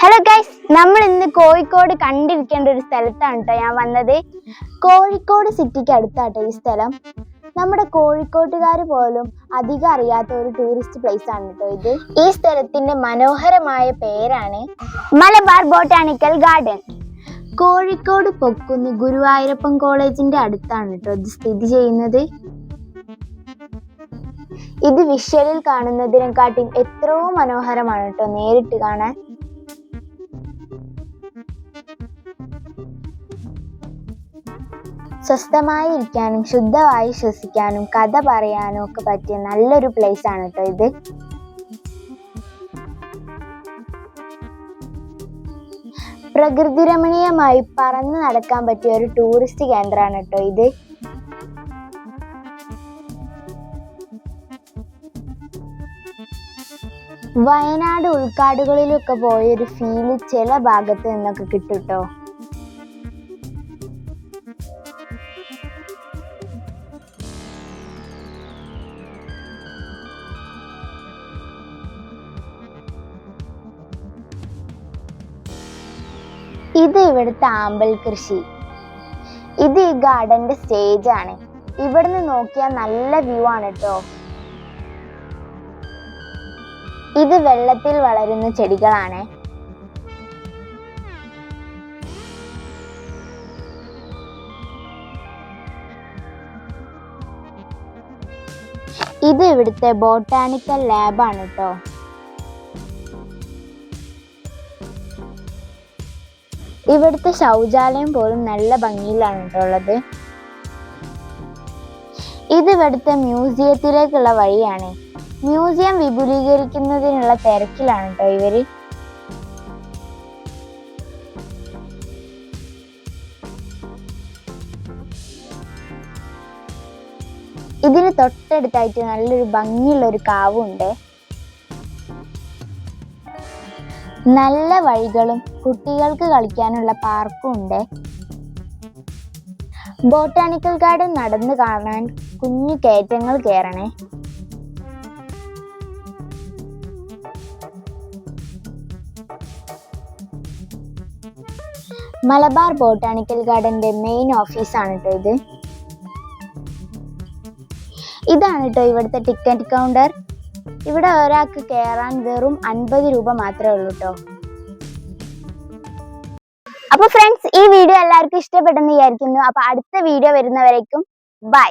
Hello guys നമ്മൾ ഇന്ന് കോഴിക്കോട് കണ്ടിരിക്കേണ്ട ഒരു സ്ഥലത്താണ് കേട്ടോ ഞാൻ വന്നത്. കോഴിക്കോട് സിറ്റിക്ക് അടുത്താട്ടോ ഈ സ്ഥലം. നമ്മുടെ കോഴിക്കോട്ടുകാർ പോലും അധികം അറിയാത്ത ഒരു ടൂറിസ്റ്റ് പ്ലേസ് ആണ് കേട്ടോ ഇത്. ഈ സ്ഥലത്തിന്റെ മനോഹരമായ പേരാണ് മലബാർ ബോട്ടാണിക്കൽ ഗാർഡൻ. കോഴിക്കോട് പൊക്കുന്ന് ഗുരുവായൂരപ്പൻ കോളേജിന്റെ അടുത്താണ് കേട്ടോ ഇത് സ്ഥിതി ചെയ്യുന്നത്. ഇത് വിഷ്വലിൽ കാണുന്നതിനെക്കാട്ടും എത്രയോ മനോഹരമാണ് കേട്ടോ നേരിട്ട് കാണാൻ. സ്വസ്ഥമായി ഇരിക്കാനും ശുദ്ധമായി ശ്വസിക്കാനും കഥ പറയാനും ഒക്കെ പറ്റിയ നല്ലൊരു പ്ലേസ് ആണ് കേട്ടോ ഇത്. പ്രകൃതി രമണീയമായി പറന്ന് നടക്കാൻ പറ്റിയ ഒരു ടൂറിസ്റ്റ് കേന്ദ്രമാണ് കേട്ടോ ഇത്. വയനാട് ഉൾക്കാടുകളിലൊക്കെ പോയൊരു ഫീൽ ചില ഭാഗത്ത് നിന്നൊക്കെ കിട്ടും കേട്ടോ ഇവിടുത്തെ ആമ്പൽ കൃഷി. ഇത് ഈ ഗാർഡന്റെ സ്റ്റേജ് ആണ്. ഇവിടുന്ന് നോക്കിയാൽ നല്ല വ്യൂ ആണ് കേട്ടോ ഇത് വെള്ളത്തിൽ വളരുന്ന ചെടികളാണ്. ഇത് ഇവിടുത്തെ ബോട്ടാണിക്കൽ ലാബാണ് കേട്ടോ ഇവിടുത്തെ ശൗചാലയം പോലും നല്ല ഭംഗിയിലാണ് ഉള്ളത്. ഇത് ഇവിടുത്തെ മ്യൂസിയത്തിലേക്കുള്ള വഴിയാണ്. മ്യൂസിയം വിപുലീകരിക്കുന്നതിനുള്ള തിരക്കിലാണ് കേട്ടോ ഇവർ. ഇതിന് തൊട്ടടുത്തായിട്ട് നല്ലൊരു ഭംഗിയുള്ള ഒരു കാവുണ്ട്. നല്ല വഴികളും കുട്ടികൾക്ക് കളിക്കാനുള്ള പാർക്കും ഉണ്ട്. ബോട്ടാണിക്കൽ ഗാർഡൻ നടന്നു കാണാൻ കുഞ്ഞു കയറ്റങ്ങൾ കയറണേ. മലബാർ ബോട്ടാണിക്കൽ ഗാർഡന്റെ മെയിൻ ഓഫീസാണ് കേട്ടോ ഇത്. ഇതാണ് കേട്ടോ ഇവിടുത്തെ ടിക്കറ്റ് കൗണ്ടർ ഇവിടെ ഒരാൾക്ക് കയറാൻ വെറും അൻപത് രൂപ മാത്രമേ ഉള്ളൂ കേട്ടോ അപ്പൊ ഫ്രണ്ട്സ് ഈ വീഡിയോ എല്ലാവർക്കും ഇഷ്ടപ്പെട്ടെന്ന് വിചാരിക്കുന്നു. അപ്പൊ അടുത്ത വീഡിയോ വരുന്നവരേക്കും ബൈ